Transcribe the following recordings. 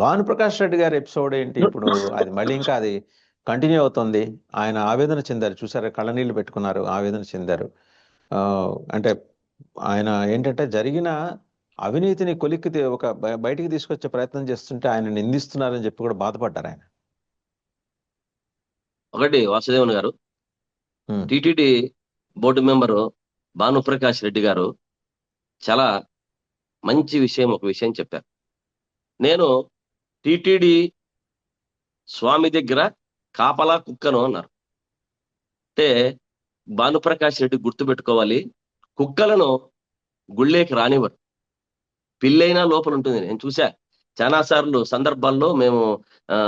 భానుప్రకాష్ రెడ్డి గారి ఎపిసోడ్ ఏంటి ఇప్పుడు? అది మళ్ళీ ఇంకా అది కంటిన్యూ అవుతుంది. ఆయన ఆవేదన చెందారు. చూసారా? కళ్ళనీళ్ళు పెట్టుకున్నారు ఆవేదన చెందారు. ఆ, అంటే ఆయన ఏంటంటే జరిగిన అవినీతిని కొలిక్కి ఒక బయ- బయటికి తీసుకొచ్చే ప్రయత్నం చేస్తుంటే ఆయన నిందిస్తున్నారని చెప్పి కూడా బాధపడ్డారు ఆయన. ఒకటి వాసుదేవన్ గారు. TTD board member Bhanuprakash Reddy గారు చాలా మంచి విషయం ఒక విషయం చెప్పారు. నేను టిటిడి స్వామి దగ్గర కాపలా కుక్కను అన్నారు. అంటే భానుప్రకాష్ రెడ్డి గుర్తుపెట్టుకోవాలి కుక్కలను గుళ్ళేకి రానివ్వరు. పిల్లైనా లోపల ఉంటుంది. నేను చూసా చాలా సార్లు సందర్భాల్లో మేము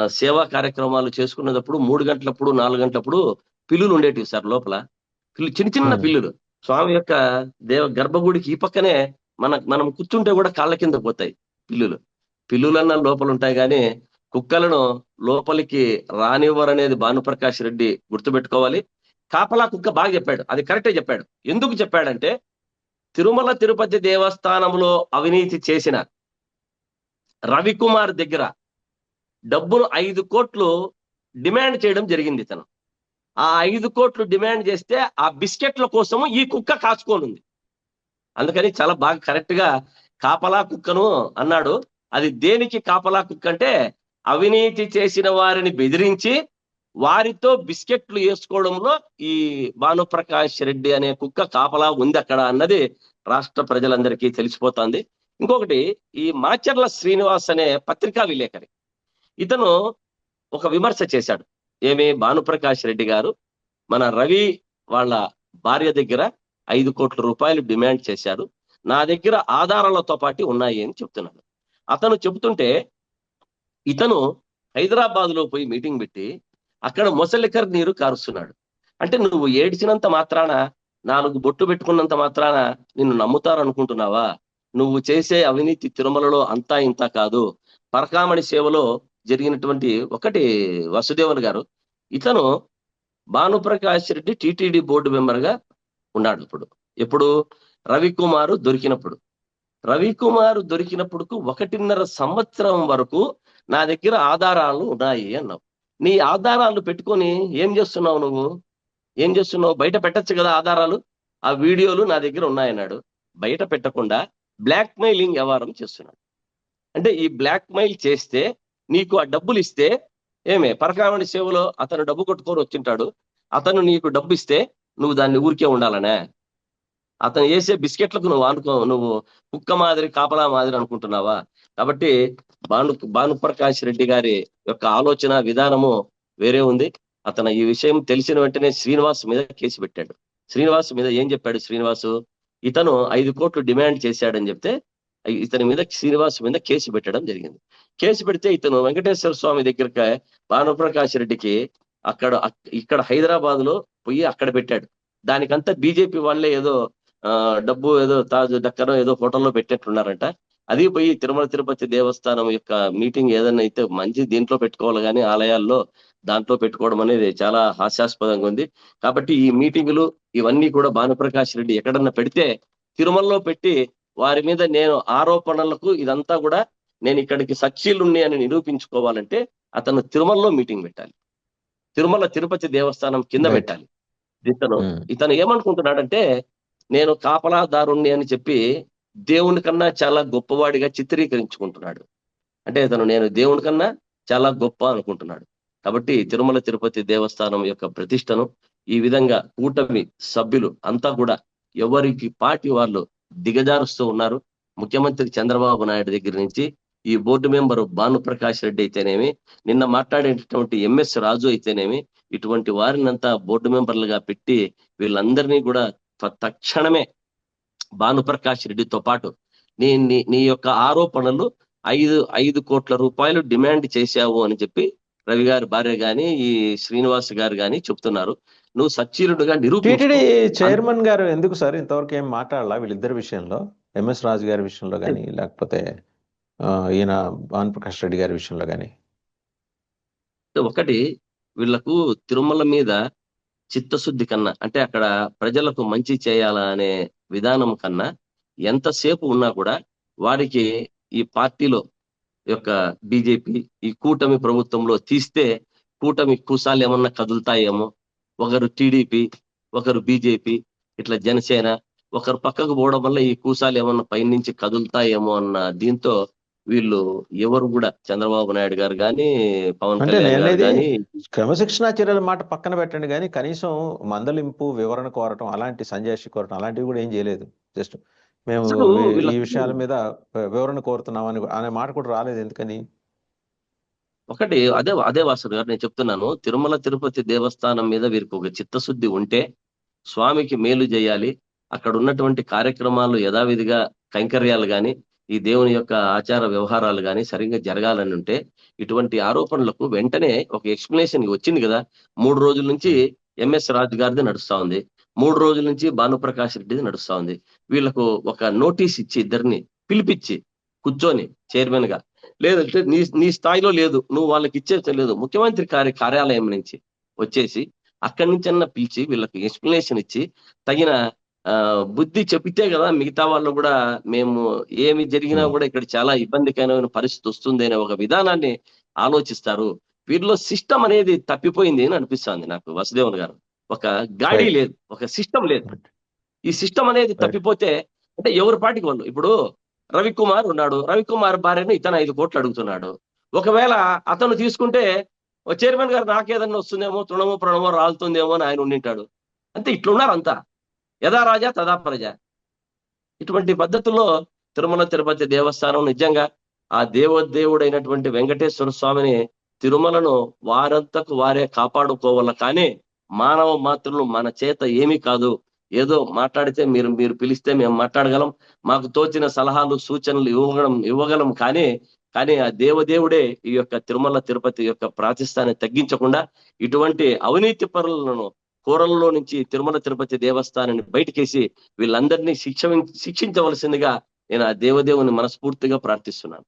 సేవా కార్యక్రమాలు చేసుకునేటప్పుడు మూడు గంటలప్పుడు నాలుగు గంటలప్పుడు పిల్లులు ఉండేటివి సార్ లోపల. పిల్లు చిన్న చిన్న. పిల్లులు. స్వామి యొక్క దేవ గర్భగుడికి ఈ పక్కనే మన మనం కూర్చుంటే కూడా కాళ్ళ కింద పోతాయి పిల్లులు. పిల్లులన్న లోపల ఉంటాయి కానీ కుక్కలను లోపలికి రానివ్వరనేది భానుప్రకాష్ రెడ్డి గుర్తుపెట్టుకోవాలి. కాపలా కుక్క బాగా చెప్పాడు. అది కరెక్టే చెప్పాడు. ఎందుకు చెప్పాడంటే తిరుమల తిరుపతి దేవస్థానంలో అవినీతి చేసిన రవికుమార్ దగ్గర డబ్బును ఐదు కోట్లు డిమాండ్ చేయడం జరిగింది తను. ఆ ఐదు కోట్లు డిమాండ్ చేస్తే ఆ బిస్కెట్ల కోసము ఈ కుక్క కాచుకోనుంది. అందుకని చాలా బాగా కరెక్ట్గా కాపలా కుక్కను అన్నాడు. అది దేనికి కాపలా కుక్క అంటే అవినీతి చేసిన వారిని బెదిరించి వారితో బిస్కెట్లు వేసుకోవడంలో ఈ భానుప్రకాష్ రెడ్డి అనే కుక్క కాపలా ఉంది అక్కడ అన్నది రాష్ట్ర ప్రజలందరికీ తెలిసిపోతుంది. ఇంకొకటి ఈ మాచర్ల శ్రీనివాస్ అనే పత్రికా విలేకరి ఇతను ఒక విమర్శ చేశాడు. ఏమి? భానుప్రకాష్ రెడ్డి గారు మన రవి వాళ్ళ భార్య దగ్గర ఐదు కోట్ల రూపాయలు డిమాండ్ చేశారు. నా దగ్గర ఆధారాలతో పాటు ఉన్నాయి అని చెప్తున్నాడు. అతను చెబుతుంటే ఇతను హైదరాబాద్లో పోయి మీటింగ్ పెట్టి అక్కడ మొసలికర్ నీరు కారుస్తున్నాడు. అంటే నువ్వు ఏడ్చినంత మాత్రాన నాలుగు బొట్టు పెట్టుకున్నంత మాత్రాన నిన్ను నమ్ముతారనుకుంటున్నావా? నువ్వు చేసే అవినీతి తిరుమలలో అంతా ఇంత కాదు. పరకామణి సేవలో జరిగినటువంటి ఒకటి వసుదేవన్ గారు ఇతను భానుప్రకాష్ రెడ్డి టిటిడి బోర్డు మెంబర్గా ఉన్నాడు ఇప్పుడు. ఎప్పుడు? రవికుమారు దొరికినప్పుడు. రవికుమార్ దొరికినప్పుడు ఒకటిన్నర సంవత్సరం వరకు నా దగ్గర ఆధారాలు ఉన్నాయి అన్నావు. నీ ఆధారాలు పెట్టుకొని ఏం చేస్తున్నావు నువ్వు? ఏం చేస్తున్నావు? బయట పెట్టచ్చు కదా ఆధారాలు? ఆ వీడియోలు నా దగ్గర ఉన్నాయన్నాడు. బయట పెట్టకుండా బ్లాక్ మెయిలింగ్ వ్యవహారం చేస్తున్నాడు. అంటే ఈ బ్లాక్ మెయిల్ చేస్తే నీకు ఆ డబ్బులు ఇస్తే ఏమే? పరకామణి సేవలో అతను డబ్బు కొట్టుకొని వచ్చింటాడు. అతను నీకు డబ్బు ఇస్తే నువ్వు దాన్ని ఊరికే ఉండాలనే? అతను వేసే బిస్కెట్లకు నువ్వు అనుకో నువ్వు కుక్క మాదిరి కాపలా మాదిరి అనుకుంటున్నావా? కాబట్టి భాను భానుప్రకాష్ రెడ్డి గారి యొక్క ఆలోచన విధానము వేరే ఉంది. అతను ఈ విషయం తెలిసిన వెంటనే శ్రీనివాస్ మీద కేసు పెట్టాడు. శ్రీనివాస్ మీద ఏం చెప్పాడు శ్రీనివాసు? ఇతను ఐదు కోట్లు డిమాండ్ చేశాడని చెప్తే ఇతని మీద శ్రీనివాస్ మీద కేసు పెట్టడం జరిగింది. కేసు పెడితే ఇతను వెంకటేశ్వర స్వామి దగ్గరకి భానుప్రకాష్ రెడ్డికి అక్కడ ఇక్కడ హైదరాబాద్లో పోయి అక్కడ పెట్టాడు. దానికంతా బీజేపీ వాళ్ళే ఏదో డబ్బు ఏదో తాజు దక్కనో ఏదో హోటల్లో పెట్టేట్టున్నారంట. అది పోయి తిరుమల తిరుపతి దేవస్థానం యొక్క మీటింగ్ ఏదైనా అయితే మంచి దీంట్లో పెట్టుకోవాలి కానీ ఆలయాల్లో దాంట్లో పెట్టుకోవడం అనేది చాలా హాస్యాస్పదంగా ఉంది. కాబట్టి ఈ మీటింగులు ఇవన్నీ కూడా భానుప్రకాష్ రెడ్డి ఎక్కడన్నా పెడితే తిరుమలలో పెట్టి వారి మీద నేను ఆరోపణలకు ఇదంతా కూడా నేను ఇక్కడికి సచ్చీలుండి అని నిరూపించుకోవాలంటే అతను తిరుమలలో మీటింగ్ పెట్టాలి. తిరుమల తిరుపతి దేవస్థానం కింద. పెట్టాలి. ఇతను ఉమ్, ఇతను ఏమనుకుంటున్నాడంటే నేను కాపలాదారుణ్ణి అని చెప్పి దేవుని కన్నా చాలా గొప్పవాడిగా చిత్రీకరించుకుంటున్నాడు. అంటే తను నేను దేవుని కన్నా చాలా గొప్ప అనుకుంటున్నాడు. కాబట్టి తిరుమల తిరుపతి దేవస్థానం యొక్క ప్రతిష్టను ఈ విధంగా కూటమి సభ్యులు అంతా కూడా ఎవరికి పార్టీ వాళ్ళు దిగజారుస్తూ ఉన్నారు. ముఖ్యమంత్రి చంద్రబాబు నాయుడు దగ్గర నుంచి ఈ బోర్డు మెంబరు భానుప్రకాష్ రెడ్డి అయితేనేమి నిన్న మాట్లాడేటటువంటి ఎంఎస్ రాజు అయితేనేమి ఇటువంటి వారినంతా బోర్డు మెంబర్లుగా పెట్టి వీళ్ళందరినీ కూడా తక్షణమే భానుప్రకాష్ రెడ్డితో పాటు నీ నీ యొక్క ఆరోపణలు ఐదు ఐదు కోట్ల రూపాయలు డిమాండ్ చేశావు అని చెప్పి రవి గారి భార్య గాని ఈ శ్రీనివాస్ గారు గాని చెప్తున్నారు. నువ్వు సచ్చీలుడుగా నిరూపించు చైర్మన్ గారు ఎందుకు సార్ ఇంతవరకు ఏం మాట్లాడాలా వీళ్ళిద్దరి విషయంలో? ఎంఎస్ రాజు గారి విషయంలో కానీ లేకపోతే ఈయన భానుప్రకాష్ రెడ్డి గారి విషయంలో కానీ ఒకటి వీళ్ళకు తిరుమల మీద చిత్తశుద్ధి కన్నా అంటే అక్కడ ప్రజలకు మంచి చేయాలనే విధానం కన్నా ఎంతసేపు ఉన్నా కూడా వారికి ఈ పార్టీలో యొక్క బీజేపీ ఈ కూటమి ప్రభుత్వంలో తీస్తే కూటమి కూసాలు ఏమన్నా కదులుతాయేమో. ఒకరు టీడీపీ ఒకరు బీజేపీ ఇట్లా జనసేన ఒకరు పక్కకు పోవడం వల్ల ఈ కూసాలు ఏమన్నా పైనుంచి కదులుతాయేమో అన్న దీంతో వీళ్ళు ఎవరు కూడా చంద్రబాబు నాయుడు గారు కానీ పవన్ కళ్యాణ్ కానీ క్రమశిక్షణా చర్యల మాట పక్కన పెట్టండి కానీ కనీసం మందలింపు వివరణ కోరటం అలాంటి సంజాయిషి కోరటం అలాంటివి కూడా ఏం చేయలేదు. జస్ట్ మేము ఈ- విషయాల మీద వివరణ కోరుతున్నామని అనే మాట కూడా రాలేదు ఎందుకని? ఒకటి అదే అదే వాసుడు గారు నేను చెప్తున్నాను. తిరుమల తిరుపతి దేవస్థానం మీద వీరికి ఒక చిత్తశుద్ధి ఉంటే స్వామికి మేలు చేయాలి. అక్కడ ఉన్నటువంటి కార్యక్రమాలు యథావిధిగా కైంకర్యాలు గాని ఈ దేవుని యొక్క ఆచార వ్యవహారాలు కానీ సరిగ్గా జరగాలని ఉంటే ఇటువంటి ఆరోపణలకు వెంటనే ఒక ఎక్స్ప్లెనేషన్ వచ్చింది కదా. మూడు రోజుల నుంచి ఎంఎస్ రాజు గారిది నడుస్తా ఉంది. మూడు రోజుల నుంచి భానుప్రకాష్ రెడ్డిది నడుస్తా ఉంది. వీళ్ళకు ఒక నోటీస్ ఇచ్చి ఇద్దరిని పిలిపించి కూర్చొని చైర్మన్గా. లేదంటే నీ నీ స్థాయిలో లేదు. నువ్వు వాళ్ళకి ఇచ్చే లేదు. ముఖ్యమంత్రి కార్య కార్యాలయం నుంచి వచ్చేసి అక్కడి నుంచి అన్న పిలిచి వీళ్ళకి ఎక్స్ప్లెనేషన్ ఇచ్చి తగిన బుద్ధి చెబితే కదా మిగతా వాళ్ళు కూడా మేము ఏమి జరిగినా Hmm. కూడా ఇక్కడ చాలా ఇబ్బందికరమైన పరిస్థితి వస్తుంది అనే ఒక విధానాన్ని ఆలోచిస్తారు. వీరిలో సిస్టమ్ అనేది తప్పిపోయింది అని అనిపిస్తుంది నాకు వసుదేవన్ గారు. ఒక గాడి. లేదు ఒక సిస్టమ్ లేదు. ఈ సిస్టమ్ అనేది. తప్పిపోతే అంటే ఎవరి పాటికి వాళ్ళు? ఇప్పుడు రవికుమార్ ఉన్నాడు రవికుమార్ భార్యను ఇతను ఐదు కోట్లు అడుగుతున్నాడు. ఒకవేళ అతను తీసుకుంటే ఓ చైర్మన్ గారు నాకేదన్నా వస్తుందేమో తృణమో ప్రణమో రాలుతుందేమో అని ఆయన ఉండింటాడు. అంతే ఇట్లున్నారు అంతా. యథా రాజా తదా ప్రజ. ఇటువంటి పద్ధతుల్లో తిరుమల తిరుపతి దేవస్థానం నిజంగా ఆ దేవదేవుడైనటువంటి వెంకటేశ్వర స్వామిని తిరుమలను వారంతకు వారే కాపాడుకోవాల. కానీ మానవ మాత్రులు మన చేత ఏమీ కాదు. ఏదో మాట్లాడితే మీరు మీరు పిలిస్తే మేము మాట్లాడగలం. మాకు తోచిన సలహాలు సూచనలు ఇవ్వగలం ఇవ్వగలం. కానీ కానీ ఆ దేవదేవుడే ఈ యొక్క తిరుమల తిరుపతి యొక్క ప్రాతిష్టాన్ని తగ్గించకుండా ఇటువంటి అవినీతి పరులను కూరల్లో నుంచి తిరుమల తిరుపతి దేవస్థానాన్ని బయటకేసి వీళ్ళందరినీ శిక్ష శిక్షించవలసిందిగా నేను ఆ దేవదేవుని మనస్ఫూర్తిగా ప్రార్థిస్తున్నాను.